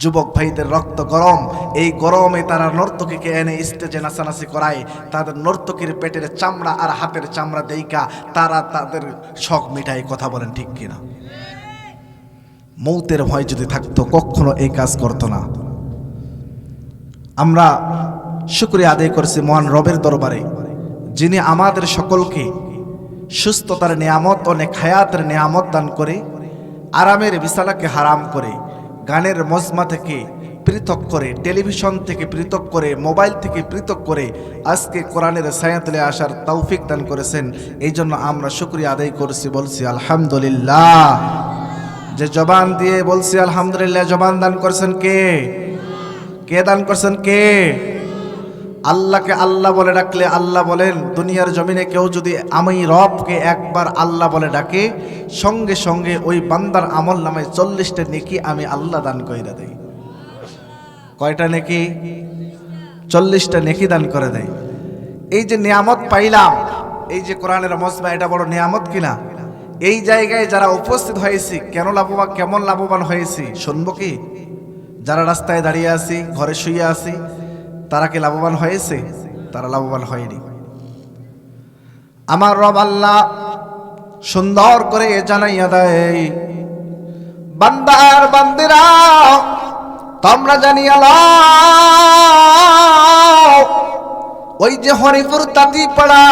যুবক ভাইদের রক্ত গরম। এই গরমে তারা নর্তকীকে এনে স্টেজে নাচানাচি করায়। তাদের নর্তকীর পেটের চামড়া আর হাতের চামড়া দেইকা তারা তাদের শখ মিঠাই কথা বলেন ঠিক কিনা? মৌতের ভয় যদি থাকতো, কখনো এই কাজ করতো না। আমরা শুক্রিয়া আদায় করেছি মহান রবের দরবারে, যিনি আমাদের সকলকে সুস্থতার নিয়ামত ও নেখায়াতের নিয়ামত দান করে, আরামের বিছানাকে হারাম করে গানের মজমা থেকে পৃথক করে, টেলিভিশন থেকে পৃথক করে, মোবাইল থেকে পৃথক করে আজকে কোরআনের সায়াতলে আসার তৌফিক দান করেছেন। এই জন্য আমরা শুক্রিয়া আদায় করছি, বলছি আলহামদুলিল্লাহ। যে জবান দিয়ে বলছি আলহামদুলিল্লাহ, জবান দান করেছেন কে? কে দান করছেন কে? আল্লাহকে আল্লাহ বলে ডাকলে আল্লাহ বলেন, দুনিয়ার জমিনে কেউ যদি আমি রবকে একবার আল্লাহ বলে ডাকে, সঙ্গে সঙ্গে ওই বান্দার আমল নামে চল্লিশটা নেকি আমি আল্লাহ দান কইরা দেই। কয়টা নেকি? চল্লিশটা নেকি দান করে দেয় এই যে নিয়ামত পাইলাম, এই যে কোরআনের মজমা, এটা বড় নিয়ামত কিনা? এই জায়গায় যারা উপস্থিত হয়েছি, কেন লাভবান, কেমন লাভবান হয়েছি, শুনব কি? যারা রাস্তায় দাঁড়িয়ে আছি, ঘরে শুয়ে আছি তারা কি লাভবান হয়েছে? তারা লাভবান হয়নি। আমার রব আল্লাহ সুন্দর করে জানাইয়া দেয় বান্দার বান্দিরা, তোমরা জানিয়া ওই যে হরিপুর তাঁতি পাড়া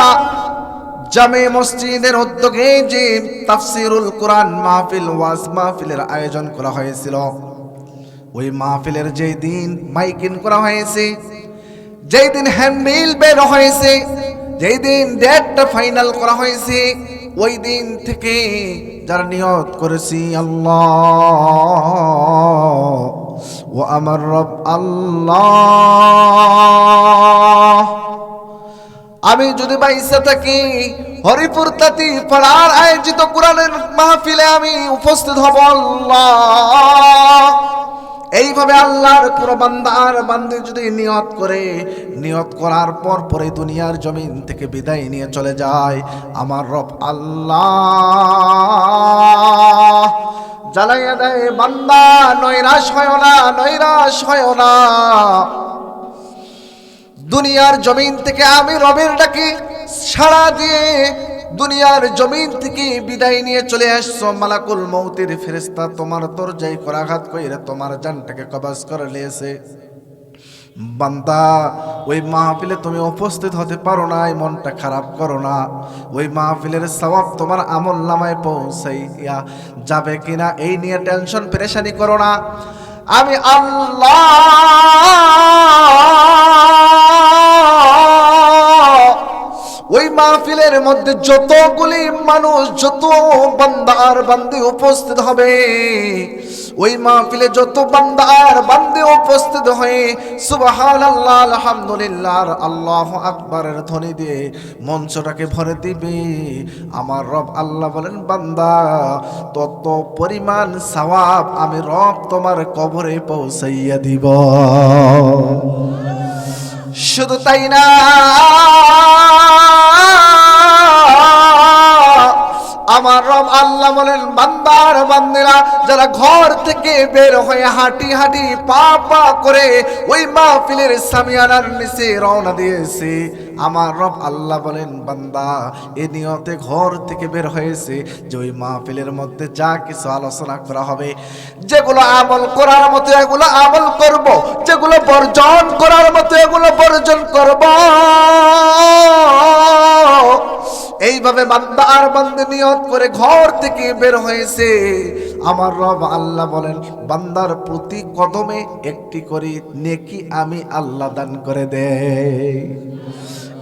জামে মসজিদের উদ্যোগে যে তাফসিরুল কোরআন মাহফিল, ওয়াজ মাহফিলের আয়োজন করা হয়েছিল। ওই মাহফিলের যেই দিন মাইকিং করা হয়েছে যেই দিন হ্যান্ডবিল বের হয়েছে যেই দিন ডেটটা ফাইনাল করা হয়েছে, ওই দিন থেকে যারা নিয়ত করেছি আল্লাহ। ও আমার রব আল্লাহ। আমি যদি বাইসে থাকি, হরিপুর তাতি পাড়ার আয়োজিত কোরআনের মাহফিলে আমি উপস্থিত হব আল্লাহ। এইভাবে আল্লাহর কোনো বান্দার বান্দি যদি নিয়ত করে, নিয়ত করার পর পরে দুনিয়ার জমিন থেকে বিদায় নিয়ে চলে যায়। আমার রব আল্লাহ। জ্বালাইয়া দেয়, বান্দা, নৈরাশ হয় না, নৈরাশ হয় না। দুনিয়ার জমিন থেকে আমি রবের ডাকে সাড়া দিয়ে দুনিয়ার জমিন থেকে বিদায় নিয়ে চলে আসছো, মালাকুল মৌতের ফেরেস্তা তোমার দরজায় করাঘাত কইরে তোমার জানটাকে কবাজ করে লিয়েছে বান্দা, ওই মাহফিলে তুমি উপস্থিত হতে পারো না, এই মনটা খারাপ করো না। ওই মাহফিলের সবাব তোমার আমল নামায় পৌঁছাইয়া যাবে কিনা, এই নিয়ে টেনশন, পেরেশানি করো না। আমি আল্লাহ ওই মাহফিলের মধ্যে যতগুলি মানুষ, যত বান্দার বান্দি উপস্থিত হবে, ওই মাহফিলে যত বান্দার বান্দি উপস্থিত হয়ে সুবাহান আল্লাহ আলহামদুলিল্লাহ, আল্লাহ আকবরের ধ্বনি দিয়ে মঞ্চটাকে ভরে দিবে। আমার রব আল্লাহ বলেন, বান্দা, তত পরিমাণ সওয়াব আমি রব তোমার কবরে পৌঁছাইয়া দিব। শুধু তাই না। আমার রব আল্লাহ বলেন, বান্দার বান্দিরা, যারা ঘর থেকে বের হয়ে হাঁটি হাঁটি পা পা করে ওই মাহফিলের সামিয়ানার নিচে রওনা দিয়েছে। আমার রব আল্লাহ বলেন, বান্দা, এ নিয়তে ঘর থেকে বের হয়েছে যে ওই মাহফিলের মধ্যে যা কিছু আলোচনা করা হবে, যেগুলো আমল করার মতো এগুলো আমল করব, যেগুলো বর্জন করার মতো এগুলো বর্জন করব। এইভাবে বান্দা আর বান্দে নিয়ত করে ঘর থেকে বের হয়েছে, আমার রব আল্লাহ বলেন, বান্দার প্রতি কদমে একটি করে নেকি আমি আল্লাহ দান করে দেয়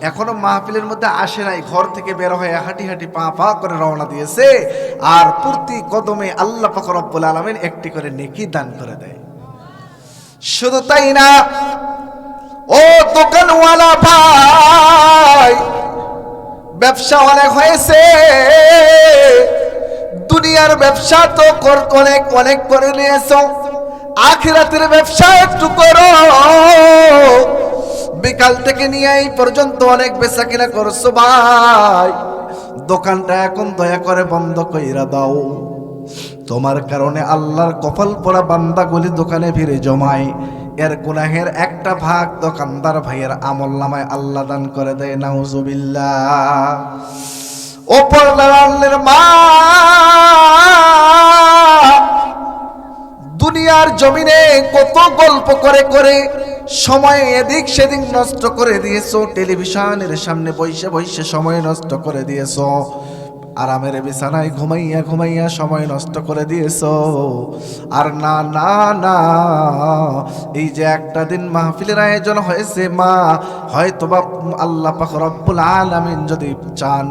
এখনও মাহফিলের মধ্যে আসে নাই, ঘর থেকে বের হয়ে হাঁটি হাঁটি পা পা করে রওনা দিয়েছে, আর প্রতি কদমে আল্লাহ পাক রব্বুল আলামিন একটি করে নেকি দান করে দেয়। শুধু তাই না, ও দোকানওয়ালা ভাই ব্যবসা অনেক হয়েছে। দুনিয়ার ব্যবসা তো অনেক অনেক করে নিয়েছ। আখিরাতের ব্যবসা একটু করো। বিকাল থেকে নিয়ে এই পর্যন্ত অনেক বেচা কিনা করছ ভাই। দোকানটা এখন দয়া করে বন্ধ কইরা দাও। তোমার কারণে আল্লাহর কপাল পড়া বান্দাগুলি দোকানে ভিড়ে জমায়। এর গুনাহের একটা ভাগ দোকানদার ভাইয়ের আমল নামায় আল্লাহ দান করে দেয়, নাউজুবিল্লাহ। ওপর মা দুনিয়ার জমিনে কত গল্প করে করে সময় এদিক সেদিক নষ্ট করে দিয়েছ, টেলিভিশনের সামনে বসে বসে সময় নষ্ট করে দিয়েছ। আরামের বিছানায় ঘুমাইয়া ঘুমাইয়া সময় নষ্ট করে দিয়েছ। আর না না না, এই যে একটা দিন মাহফিলের আয়োজন হয়েছে, মা হয়তো বা আল্লাহ পাক রব্বুল আলামিন যদি চান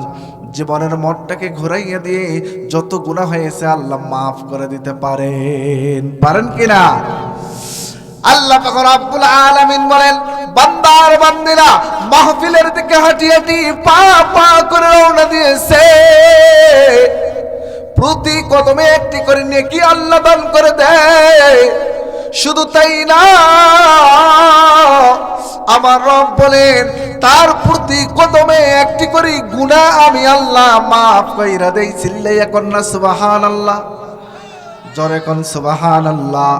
জীবনের মঠটাকে ঘুরাইয়া দিয়ে যত গুণা হয়েছে আল্লাহ মাফ করে দিতে পারেন। পারেন কিনা আল্লাহ পাক রব্বুল আলামিন বলেন, বান্দার বান্দিরা মাহফিলের দিকে হাঁটি হাঁটি পা পা করে রওনা দিয়েছে। প্রতি কদমে একটি করে নেকি আল্লাহ দান করে দেয়। শুধু তাই না, আমার রব বলেন, তার প্রতি কদমে একটি করে গুনাহ আমি আল্লাহ মাফ কইরা দেই। চিল্লাইয়া কন্যা, সুবহানাল্লাহ। জরে কোন, সুবহানাল্লাহ।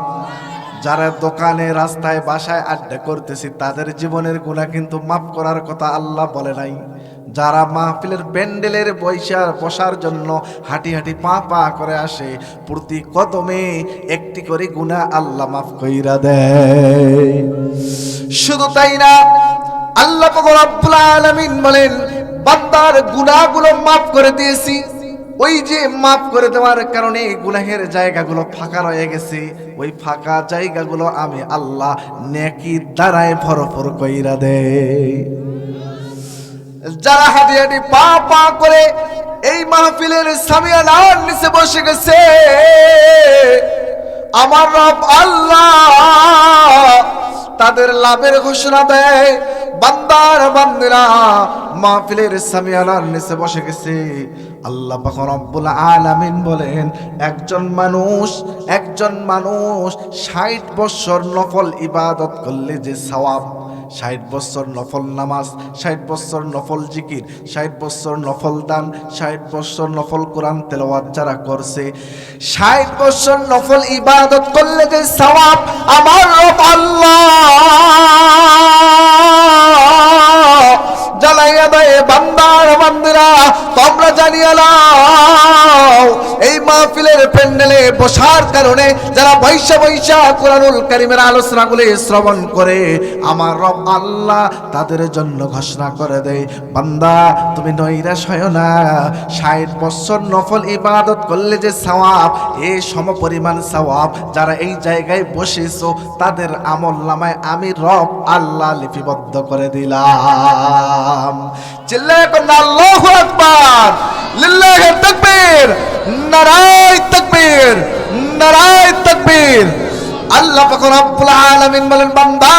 যারা দোকানে, রাস্তায়, বাসায় আড্ডা করতেছি, তাদের জীবনের গুণা কিন্তু মাফ করার কথা আল্লাহ বলে নাই। যারা মাহফিলের প্যান্ডেলের বৈশার বসার জন্য হাঁটি হাঁটি পা পা করে আসে, প্রতি কদমে একটি করে গুণা আল্লাহ মাফ কইরা দেয়। শুধু তাই না, আল্লাহ পাক রব্বুল আলামিন বলেন, বান্দার গুনাহগুলো মাফ করে দিয়েছি। ওই যে মাফ করে দেওয়ার কারণে গুনাহের জায়গাগুলো ফাঁকা রয়ে গেছে, ওই ফাঁকা জায়গাগুলো আমি আল্লাহ নেকি দ্বারায় ভরপুর কইরা দে যারা হাঁটি হাঁটি পা পা করে এই মাহফিলের সামিয়ানার নিচে বসে গেছে, আমার রব আল্লাহ তাদের লাভের ঘোষণা দেয়। বান্দার বান্দিরা মাহফিলের সামিয়ানার নিচে বসে গেছে আল্লাহ রব্বুল আলামিন বলেন, একজন মানুষ একজন মানুষ ষাট বছর নফল ইবাদত করলে যে সওয়াব, ষাট বছর নফল নামাজ, ষাট বছর নফল জিকির, ষাট বছর নফল দান, ষাট বছর নফল কোরআন তেলাওয়াত যারা করছে, ষাট বছর নফল ইবাদত করলে যে সওয়াব, আমার আল্লাহ। তোমরা এই মাহফিলের প্যান্ডেলে বসার কারণে যারা বৈশা বৈশা কোরআনুল কারিমের শ্রবণ করে, আমার রব আল্লাহ তাদের জন্য ঘোষণা করে দেয়, বান্দা, তুমি হয় না, ষাট বছর নফল ইবাদত করলে যে সওয়াব, এ সম পরিমাণ সওয়াব, যারা এই জায়গায় বসেছো, তাদের আমল নামায় আমি রব আল্লাহ লিপিবদ্ধ করে দিলাম। চিল্লায় করুন আল্লাহু আকবার। লিল্লাহি তাকবীর, নারায় তাকবীর নারায় তাকবীর। আল্লাহ পাক রব্বুল আলামিন বলেন, বান্দা,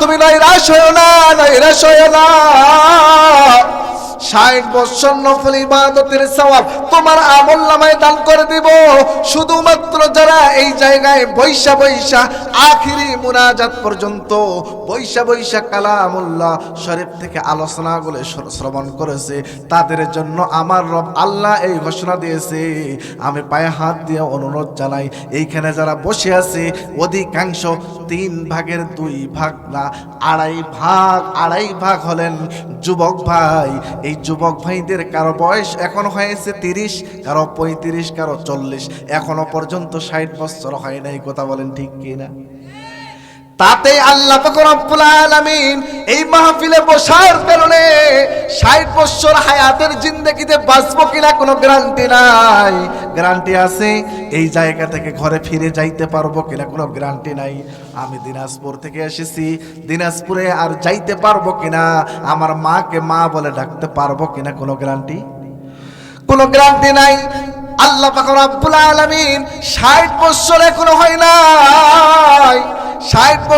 তুমি নৈরাশ হয়ো না, নৈরাশ হয়ো না। ষাট বছর নফল ইবাদতের তোমার আমল নামায় দান করে দিব। শুধুমাত্র যারা এই জায়গায় বৈশা বৈশা আখিরি মুনাজাত পর্যন্ত বৈশা বৈশা কালামুল্লাহ শরীফ থেকে আলোচনাগুলো শ্র- শ্রবণ করেছে। তাদের জন্য আমার রব আল্লাহ এই ঘোষণা দিয়েছে। আমি পায়ে হাত দিয়ে অনুরোধ জানাই, এইখানে যারা বসে আছে, অধিকাংশ তিন ভাগের দুই ভাগ না, আড়াই ভাগ আড়াই ভাগ হলেন যুবক ভাই। এই যুবক ভাইদের কারও বয়স এখন হয়েছে তিরিশ, কারও পঁয়ত্রিশ, কারও চল্লিশ। এখনও পর্যন্ত ষাট বছর হয় নাই, কথা বলেন ঠিক কিনা? তাতে আল্লাহ রব্বুল আলামিন এই মাহফিলে বসার কারণে 60 বছর হায়াতের জিন্দেগিতে বাঁচবো কিনা কোনো গ্যারান্টি নাই। গ্যারান্টি আছে, এই জায়গা থেকে ঘরে ফিরে যাইতে পারব কিনা কোনো গ্যারান্টি নাই। আমি দিনাজপুর থেকে এসেছি, দিনাজপুরে আর যাইতে পারব কিনা, আমার মাকে মা বলে ডাকতে পারব কিনা কোনো গ্যারান্টি? কোনো গ্যারান্টি নাই। আল্লাহ পাক রব্বুল আলামিন 60 বছর এখনও হয় ষাট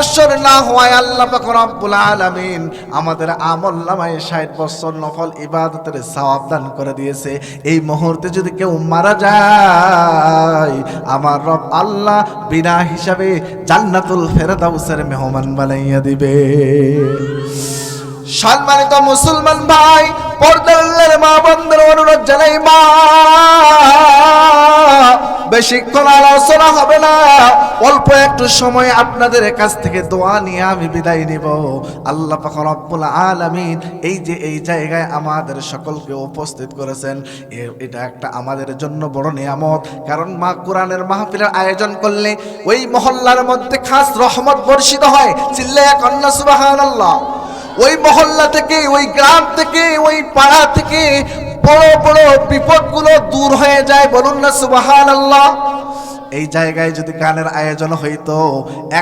বছর না হওয়ায় আল্লাহ রব্বুল আলামিন আমাদের আমল নামায় ষাট বছর নফল ইবাদতের সওয়াব দান করে দিয়েছে। এই মুহূর্তে যদি কেউ মারা যায়, আমার রব আল্লাহ বিনা হিসাবে জান্নাতুল ফেরদাউসের মেহমান বানাইয়া দিবে। সম্মানিত মুসলমান ভাই, পর্দার মা বন্ধের অনুরোধ জানাই মা বেশিক্ষণ আলোচনা হবে না। অল্প একটু সময় আপনাদের কাছ থেকে দোয়া নিয়ে আমি বিদায় নিব। আল্লাহ পাক রব্বুল আলামিন এই যে এই জায়গায় আমাদের সকলকে উপস্থিত করেছেন এটা একটা আমাদের জন্য বড় নিয়ামত। কারণ মা কোরআনের মাহফিলের আয়োজন করলে ওই মহল্লার মধ্যে খাস রহমত বর্ষিত হয়। চিল্লে কন্যা, সুবহানাল্লাহ। ওই মহল্লা থেকে, ওই গ্রাম থেকে, ওই পাড়া থেকে বড় বড় বিপদগুলো দূর হয়ে যায় বলুন না সুবাহান আল্লাহ এই জায়গায় যদি গানের আয়োজন হইতো,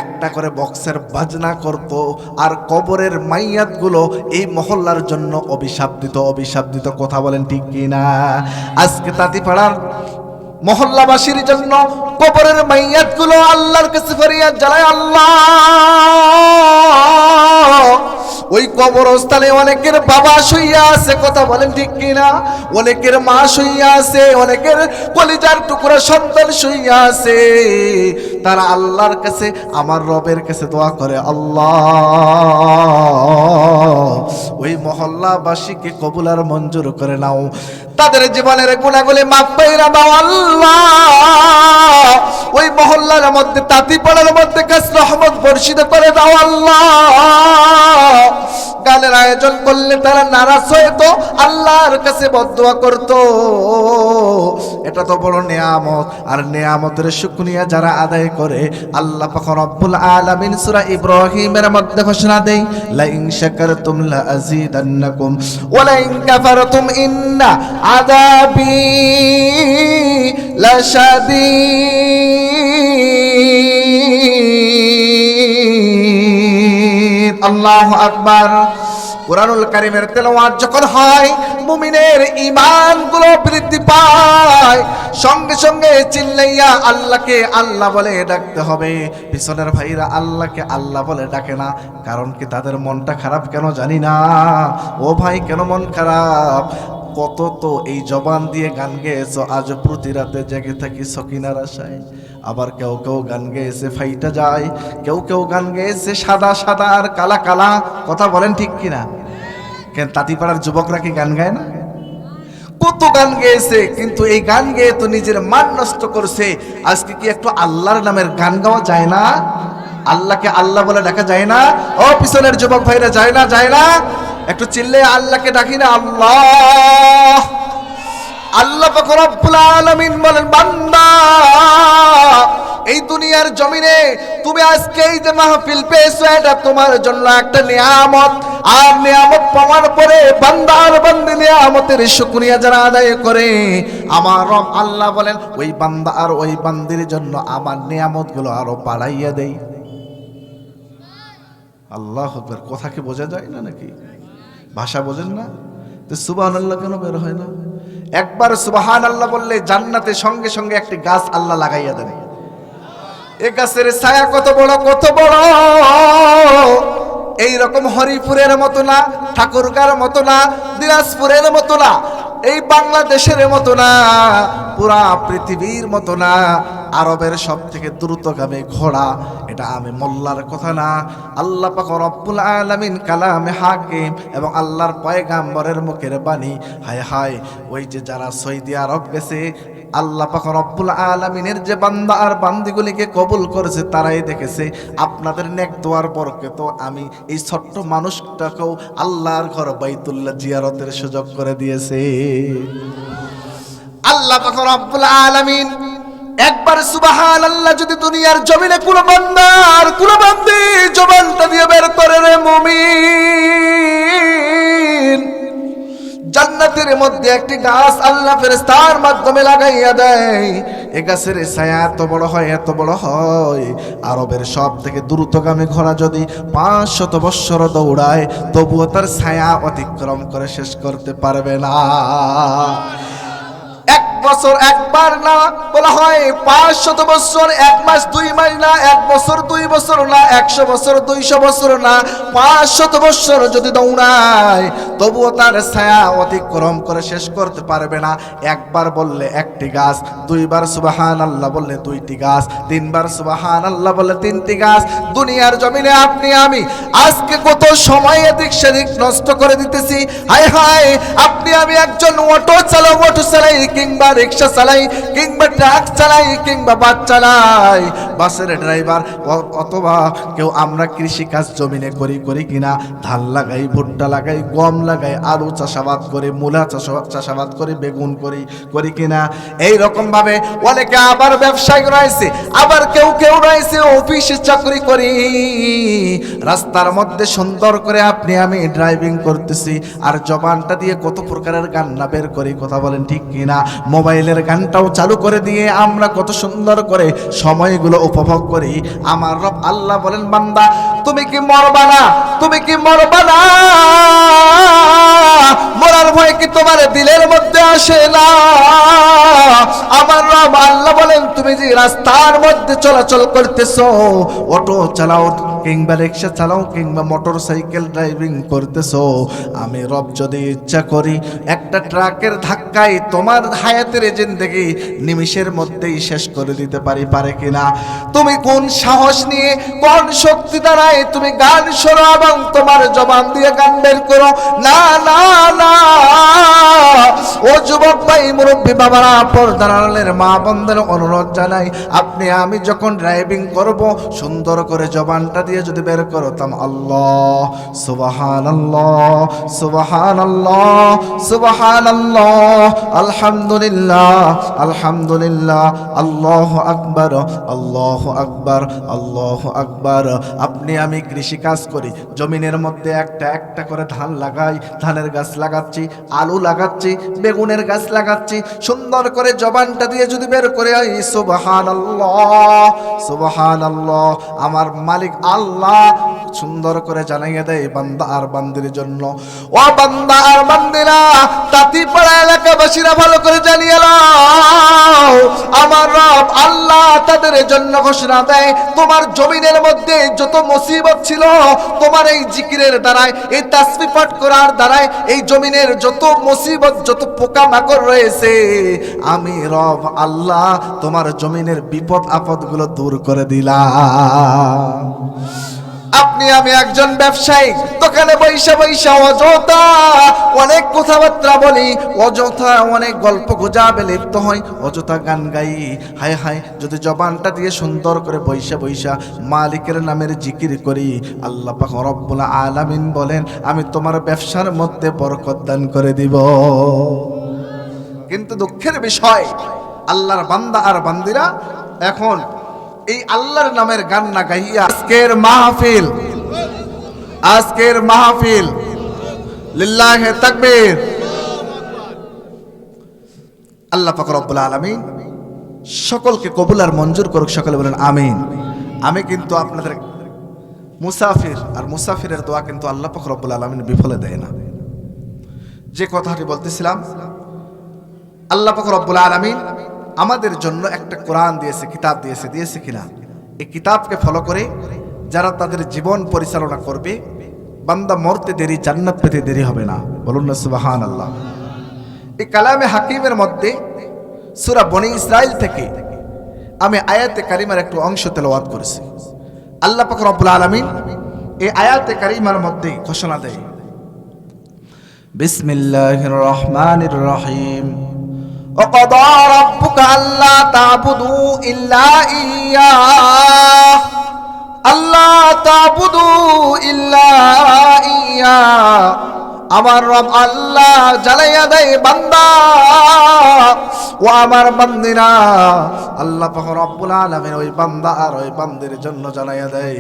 একটা করে বক্সের বাজনা করত, আর কবরের মাইয়াতগুলো এই মহল্লার জন্য অভিশাপ দিত অভিশাপ দিত, কথা বলেন ঠিক কিনা? আজকে তাঁতিপাড়ার মহল্লাবাসীর জন্য কবরের মাইয়াতগুলো আল্লাহর কাছে ফরিয়াদ জানায় আল্লাহ। ওই কবরস্থানে অনেকের বাবা শুইয়া আছে, কথা বলেন ঠিক কিনা? অনেকের মা শুইয়া আছে, অনেকের কলিজার টুকরা সন্তান শুইয়া আছে। তারা আল্লাহর কাছে, আমার রবের কাছে দোয়া করে, আল্লাহ, ওই মহল্লাবাসীকে কবুল আর মঞ্জুর করে নাও। তাদের জীবনের গুণাগুলি মাপ পাইরা দাও, আল্লাহ। ওই মহল্লার মধ্যে তাঁতি পড়ার মধ্যে কাজ রহমত বর্ষিত করে দাও, আল্লাহ। গানের আয়োজন করলে তারা নারাজ হয়ে তো আল্লাহর কাছে বদুয়া করত। এটা তো বড় নিয়ামত। আর নিয়ামতের শুকরিয়া যারা আদায় করে, আল্লাহ পাক রব্বুল আলামিন সূরা ইব্রাহিমের মধ্যে ঘোষণা দেই লা ইন শাকারতুম লা আযীদান্নাকুম ওয়া লা ইন কাফারতুম ইন্না আযাবি লাশাদীদ। আল্লাহু আকবার। কোরআনুল কারিমের তেলাওয়াত যখন হয়, মুমিনের ঈমানগুলো বৃদ্ধি পায়। সঙ্গে সঙ্গে চিল্লাইয়া আল্লাহকে আল্লাহ বলে ডাকতে হবে। পিছনের ভাইরা আল্লাহকে আল্লাহ বলে ডাকে না। কারণ কি তাদের মনটা খারাপ কেন জানি না? ও ভাই, কেন মন খারাপ? কত তো এই জবান দিয়ে গান গেয়েছো, আজ প্রতি রাতে জেগে থাকি সকিনার আশায়। আবার কেউ কেউ গান গেয়েছে, ফাইটা যায়। কেউ কেউ গান গেয়েছে, সাদা সাদা আর কালা কালা। কথা বলেন ঠিক কিনা? কেন? তাঁতিপাড়ার যুবকরা কি গান গায় না? কত গান গেয়েছে, কিন্তু এই গান গেয়ে তো নিজের মান নষ্ট করছে। আজকে কি একটু আল্লাহর নামের গান গাওয়া যায় না? আল্লাহকে আল্লাহ বলে ডাকা যায় না? ও পিছনের যুবক ভাইরা, যায় না যায় না। একটু চিল্লে আল্লাহকে ডাকি না, আল্লাহ। আল্লাহ আলামিন বলেন, বান্দা, এই দুনিয়ার জমিনে তুমি আজকে এই যে মাহফিল পেয়েছ, এটা তোমার জন্য একটা নিয়ামত। আর নিয়ামত পাওয়ার পরে বান্দা আর বান্দি নিয়ামতের শুকরিয়া যারা আদায় করে, আমার রব আল্লাহ বলেন, ওই বান্দা আর ওই বান্দির জন্য আমার নিয়ামতগুলো আরও বাড়াইয়া দেই। আল্লাহ কথা কি বোঝা যায় না নাকি? ভাষা বোঝেন না? তো সুবাহ আল্লাহ কেন বের হয় না? একবার সুবাহান আল্লাহ বললে জান্নাতে সঙ্গে সঙ্গে একটি গাছ আল্লাহ লাগাইয়া দেন এ গাছের ছায়া কত বড় কত বড়? এই রকম হরিপুরের মতো না ঠাকুরকার মতো না, দিনাজপুরের মতো না। এই বাংলাদেশের মতো না, পুরা পৃথিবীর মতো না, আরবের সব থেকে দ্রুতগামী ঘোড়া, এটা আমি মোল্লার কথা না। আল্লাহ রব্বুল আলামিন কালামে হাকিম এবং আল্লাহর পয়গাম্বরের মুখের বাণী, হায় হায়, ওই যে যারা সৌদি আরব গেছে আল্লাহ পাক রব্বুল আলামিনের যে বান্দা আর বান্দিগুলিকে কবুল করেছে, তারাই দেখেছে, আপনাদের নেক দোয়ার বরকে তো আমি এই ছোট্ট মানুষটাকেও আল্লাহর ঘর বাইতুল্লাহ জিয়ারতের সুযোগ করে দিয়েছে। আল্লাহ পাক রব্বুল আলামিন একবার সুবাহান আল্লাহ যদি দুনিয়ার জমিনে কোনো বান্দার কোনো বান্দি জবানটা দিয়ে বের করে রে মুমিন। জান্নাতের মধ্যে একটি গাছ আল্লাহ ফেরেস্তার মাধ্যমে লাগাইয়া দেয়। এ গাছের ছায়া এত বড় হয়, এত বড় হয়। আরবের সব থেকে দ্রুতগামী ঘোড়া যদি পাঁচ শত বৎসর দৌড়ায়, তবুও তার ছায়া অতিক্রম করে শেষ করতে পারবে না। বছর একবার না, বলা হয় পাঁচ শত বছর, এক মাস দুই মাস না, এক বছর দুই বছর না, একশো বছর দুইশো বছর না পাঁচ শত বছর যদি দৌড়ায় তবুও তার ছায়া অতিক্রম করে শেষ করতে পারবে না। একবার বললে একটি গাছ, দুইবার সুবাহান আল্লাহ বললে দুইটি গাছ, তিনবার সুবাহান আল্লাহ বললে তিনটি গাছ। দুনিয়ার জমিনে আপনি, আমি আজকে কত সময় এদিক সেদিক নষ্ট করে দিতেছি। হায় হায়, আপনি, আমি একজন অটো চালক, অটো চালাই কিংবা রিক্সা চালাই, কিংবা ট্রাক চালাই, কিংবা বাস চালাই। বাসের ড্রাইভার অথবা কেউ আমরা কৃষি কাজ জমিনে করি করি কিনা, ধান লাগাই, ভুট্টা লাগাই, গম লাগাই, আলু চাষাবাদ করি, মূলা চাষা- চাষাবাদ করি, বেগুন করি করি কিনা। এই রকম ভাবে অনেকে আবার ব্যবসায়িক রয়েছে, আবার কেউ কেউ রয়েছে, অফিসে চাকরি করি। রাস্তার মধ্যে সুন্দর করে আপনি, আমি ড্রাইভিং করতেছি, আর জবানটা দিয়ে কত প্রকারের গান না বের করি, কথা বলেন ঠিক কিনা? মোবাইলের গানটাও চালু করে দিয়ে আমরা কত সুন্দর করে সময়গুলো উপভোগ করি। আমার রব আল্লাহ বলেন, বান্দা, তুমি কি মরবা না? তুমি কি মরবা না? মরার ভয় কি তোমার দিলের মধ্যে আসে না? আমার রব আল্লাহ বলেন, তুমি যে রাস্তার মধ্যে চলাচল করতেছো, অটো চালাও কিংবা রিক্সা চালাও কিংবা মোটর সাইকেল ড্রাইভিং করতেছো। আমি রব যদি ইচ্ছা করি, একটা ট্রাকের ধাক্কায় তোমার হায়াতের জিন্দেগি নিমিষের মধ্যেই শেষ করে দিতে পারি, পারে কিনা? তুমি কোন সাহস নিয়ে, কোন শক্তি দ্বারায় তুমি গান শোনো এবং তোমার জবান দিয়ে গান বের করো? না না না। ও যুবক ভাই, মুরব্বী বাবারা, পর্দার আড়ালের মা বন্ধের অনুরোধ জানাই, আপনি আমি যখন ড্রাইভিং করব, সুন্দর করে জবানটা দিয়ে যদি বের করতাম আল্লাহ সুবাহান আল্লাহ সুবাহান আল্লাহ সুবাহান আল্লাহ আলহামদুলিল্লাহ আলহামদুলিল্লাহ, আল্লাহ আকবর আল্লাহ আকবর আল্লাহ আকবর। আপনি আমি কৃষি কাজ করি, জমিনের মধ্যে একটা একটা করে ধান লাগাই, ধানের গাছ লাগাচ্ছি, আলু লাগাচ্ছি, বেগুনের গাছ লাগাচ্ছি, সুন্দর করে জবানটা দিয়ে যদি বের করে, আই সুবাহান আল্লাহ সুবাহান আল্লাহ আমার মালিক আল্লাহ সুন্দর করে জানাইয়ে দেয় বান্দা আর বান্দির জন্য। ও বান্দা আর বান্দিরা তাঁতিপাড়া এলাকাবাসীরা ভালো করে জানিয়ে আল্লাহ জন্য ঘোষণা দেয়, তোমার জমিনের মধ্যে যত মুসিবত ছিল, তোমার এই জিকিরের দ্বারায়, এই তাসবি পাঠ করার দ্বারায়, এই জমিনের যত মুসিবত, যত পোকামাকড় রয়েছে, আমি রব আল্লাহ তোমার জমিনের বিপদ আপদগুলো দূর করে দিলাম। আপনি, আমি একজন ব্যবসায়ী। দোকানে বৈশা বৈশা অযথা অনেক কথাবার্তা বলি। অযথা অনেক গল্প গুজাবে লিপ্ত হয় অযথা গান গাই। হায় হায়, যদি জবানটা দিয়ে সুন্দর করে বৈশা বৈশা মালিকের নামের জিকির করি, আল্লাহ পাক রব্বুল আলামিন বলেন, আমি তোমার ব্যবসার মধ্যে বরকত দান করে দিব। কিন্তু দুঃখের বিষয়, আল্লাহর বান্দা আর বান্দিরা এখন এই আল্লাহর নামের গান না গাইয়া, আজকের মাহফিল আজকের মাহফিল, লিল্লাহে তাকবীর। আল্লাহ পাক রব্বুল আলামিন সকলকে কবুল আর মঞ্জুর করুক, সকলে বলেন আমিন। আমি কিন্তু আপনাদের মুসাফির, আর মুসাফিরের দোয়া কিন্তু আল্লাহ পাক রব্বুল আলামিন বিফলে দেয় না। যে কথাটি বলতেছিলাম, আল্লাহ পাক রব্বুল আলামিন আমাদের জন্য একটা কোরআন দিয়েছে, কিতাব দিয়েছে দিয়েছে কিনা? এই কিতাবকে ফলো করে যারা তাদের জীবন পরিচালনা করবে, বান্দা মরতে দেরি, জান্নাত পেতে দেরি হবে না। বলুন না সুবাহান আল্লাহ এই কালামে হাকিমের মধ্যে সুরা বনি ইসরাইল থেকে আমি আয়াতে কারিমার একটু অংশ তেলাওয়াত করেছি। আল্লাহ পাক রব্বুল আলামিন এই আয়াতে কারিমার মধ্যে ঘোষণা দেয়। বিসমিল্লাহির রহমানির রহিম। وقضى ربك ألا تعبدوا إلا إياه. ألا تعبدوا إلا إياه. আমার রব আল্লাহ জ্বালাইয়া দেয় বান্দা। ও আমার বান্দিরা, আল্লাহ পাক রব্বুল আলামিন ওই বান্দা আর ওই বান্দির জন্য জানাইয়া দেয়।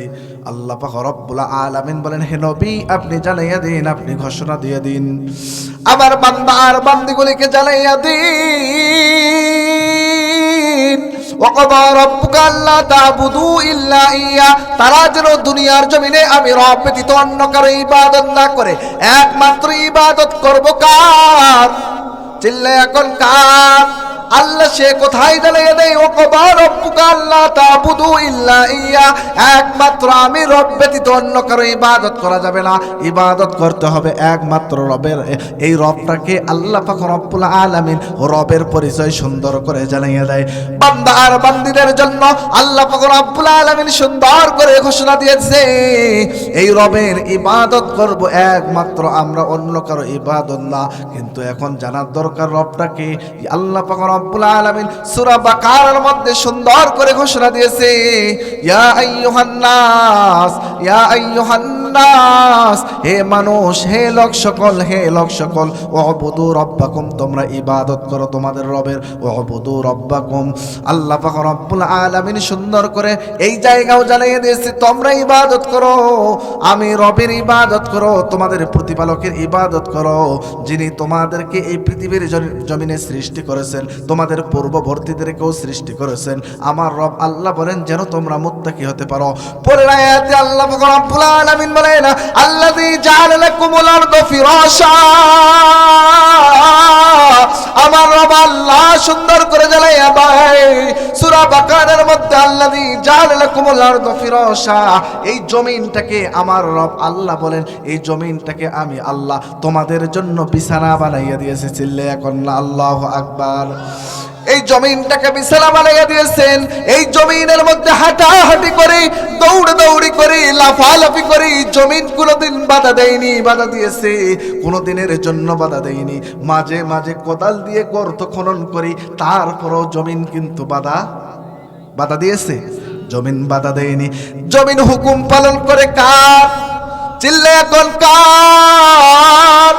আল্লাহ পাক রব্বুল আলামিন বলেন, হে নবী, আপনি জানাইয়া দিন, আপনি ঘোষণা দিয়ে দিন। আমার বান্দা আর বান্দিগুলিকে জানাইয়া দিন। তারা যেন দুনিয়ার জমিনে আমি রব ব্যতীত অন্য কারও ইবাদত না করে, একমাত্র ইবাদত করব কার? চিল্লে এখন কার? আল্লাহ সে কোথায় দাঁড়িয়ে দেয় ও কবা, রব্বুকা আল্লাহ তাবুদু ইল্লা ইয়া। একমাত্র আমি রব ব্যতীত অন্য কারও ইবাদত করা যাবে না। ইবাদত করতে হবে একমাত্র রবের। এই রবটাকে আল্লাহ পাক রব্বুল আলামিন রবের পরিচয় সুন্দর করে জানিয়ে দেয়। বান্দা আর বান্দিদের জন্য আল্লাহ পাক রব্বুল আলামিন সুন্দর করে ঘোষণা দিয়েছে, এই রবের ইবাদত করব একমাত্র আমরা, অন্য কারও ইবাদত না। কিন্তু এখন জানার দরকার রবটাকে, আল্লাহ পাক রব্বুল আলামিন সূরা বাকারার মধ্যে সুন্দর করে ঘোষণা দিয়েছে ইয়া আইয়ুহান নাস ইয়া আইয়ুহান নাস হে মানুষ, হে লোক সকল, হে লোক সকল রব্বাকুম, তোমরা ইবাদত করো তোমাদের রবের রব্বাকুম। আল্লাহ পাক রব্বুল আলামিন সুন্দর করে এই জায়গাও জানিয়ে তোমরা ইবাদত করো, আমি রবের ইবাদত করো, তোমাদের প্রতিপালকের ইবাদত করো। যিনি তোমাদেরকে এই পৃথিবীর জমিনে সৃষ্টি করেছেন, তোমাদের পূর্ববর্তীদেরকেও সৃষ্টি করেছেন। আমার রব আল্লাহ বলেন, যেন তোমরা মুত্তাকি হতে পারো। আল্লাহ রব্বুল আলামিন বলেন, আল্লাযী জাআলা লাকুমুল আরদা আমার রব আল্লাহ সুন্দর করে জ্বালাইয়া দেয়। সূরা বাকারার মধ্যে, আল্লাযী জাআলা লাকুমুল আরদা ফিরাশা। এই জমিনটাকে আমার রব আল্লাহ বলেন, এই জমিনটাকে আমি আল্লাহ তোমাদের জন্য বিছানা বানাইয়া দিয়েছি চিল্লে এখন আল্লাহু আকবার। এই জমিনটাকে বিছানা বানাইয়া দিয়েছেন। এই জমিনের মধ্যে হাঁটাহাঁটি করে লাফালাফি করে জমিন কোনোদিন বাধা দেয়নি, বাধা দিয়েছে। কোনোদিনের জন্য বাধা দেয়নি। মাঝে মাঝে কোদাল দিয়ে গর্ত খনন করি, তারপরও জমিন কিন্তু বাধা বাধা দিয়েছে। জমিন বাধা দেয়নি। জমিন হুকুম পালন করে কার? চিল্লে এখন কার?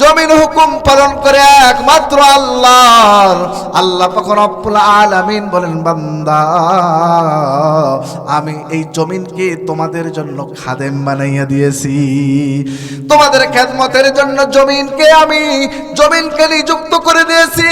জমিন হুকুম পালন করে একমাত্র আল্লাহর। আল্লাহ পাক রব্বুল আলামিন বলেন, বান্দা, আমি এই জমিনকে তোমাদের জন্য খাদেম বানাইয়া দিয়েছি। তোমাদের খেদমতের জন্য জমিনকে আমি, জমিনকে নিযুক্ত করে দিয়েছি।